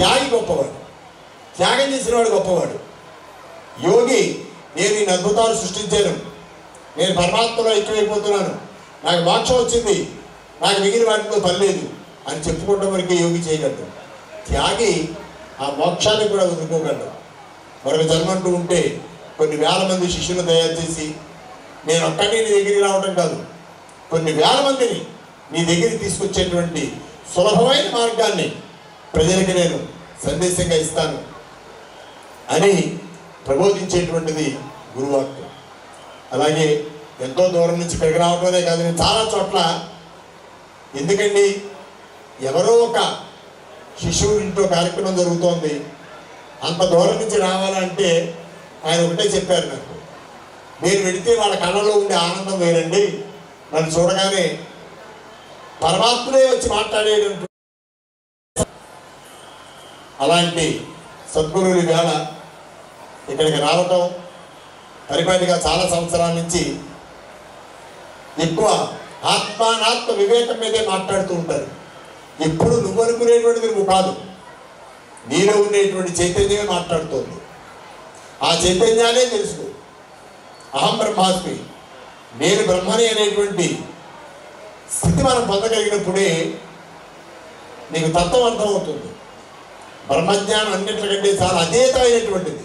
త్యాగి గొప్పవాడు. త్యాగం చేసినవాడు గొప్పవాడు. యోగి నేను ఈ అద్భుతాలు సృష్టించాను. నేను పరమాత్మలో ఎక్కువైపోతున్నాను. నాకు మోక్షం వచ్చింది. నాకు మిగిలిన వాటితో పని లేదు అని చెప్పుకోవడం వరకే యోగి చేయగలడు. త్యాగి ఆ మోక్షాన్ని కూడా వదులుకోగలడు. మరొక జన్మంటూ ఉంటే కొన్ని వేల మంది శిష్యులు తయారు చేసి నేను ఒక్కడిని నీ దగ్గరికి రావడం కాదు. కొన్ని వేల మందిని నీ దగ్గరికి తీసుకొచ్చేటువంటి సులభమైన మార్గాన్ని ప్రజలకి నేను సందేశంగా ఇస్తాను అని ప్రబోధించేటువంటిది గురువాక్యం. అలాగే ఎంతో దూరం నుంచి ఇక్కడికి రావడమే కాదు నేను చాలా చోట్ల ఎందుకండి ఎవరో ఒక శిశువు ఇంట్లో కార్యక్రమం జరుగుతోంది అంత దూరం నుంచి రావాలంటే ఆయన ఒకటే చెప్పారు నాకు నేను వెడితే వాళ్ళ కళ్ళలో ఉండే ఆనందం వేరండి నన్ను చూడగానే పరమాత్మనే వచ్చి మాట్లాడేటువంటి అలాంటి సద్గురువుల వేళ ఇక్కడికి రావటం పరిపాటిగా చాలా సంవత్సరాల నుంచి ఎక్కువ ఆత్మానాత్మ వివేకం మీదే మాట్లాడుతూ ఉంటారు. ఎప్పుడు నువ్వు అనుకునేటువంటిది నువ్వు కాదు. నీలో ఉండేటువంటి చైతన్యమే మాట్లాడుతోంది. ఆ చైతన్యాలే తెలుసు. అహం బ్రహ్మాస్మి నేను బ్రహ్మని అనేటువంటి స్థితి మనం పొందగలిగినప్పుడే నీకు తత్వం అర్థమవుతుంది. బ్రహ్మజ్ఞానం అన్నిటికంటే చాలా అతీతమైనటువంటిది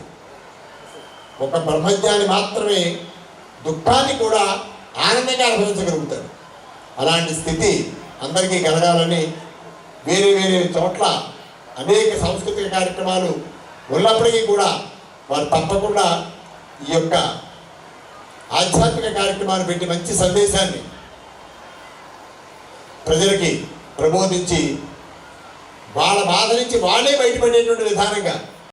ఒక బ్రహ్మజ్ఞాని మాత్రమే దుఃఖాన్ని కూడా ఆనందంగా అనుభవించగలుగుతాడు. అలాంటి స్థితి అందరికీ కలగాలని వేరే వేరే చోట్ల అనేక సాంస్కృతిక కార్యక్రమాలు ఉన్నప్పటికీ కూడా వారు తప్పకుండా ఈ యొక్క ఆధ్యాత్మిక కార్యక్రమాలు పెట్టి మంచి సందేశాన్ని ప్రజలకి ప్రబోధించి వాళ్ళ బాధ నుంచి వాళ్ళే బయటపడేటువంటి విధానంగా.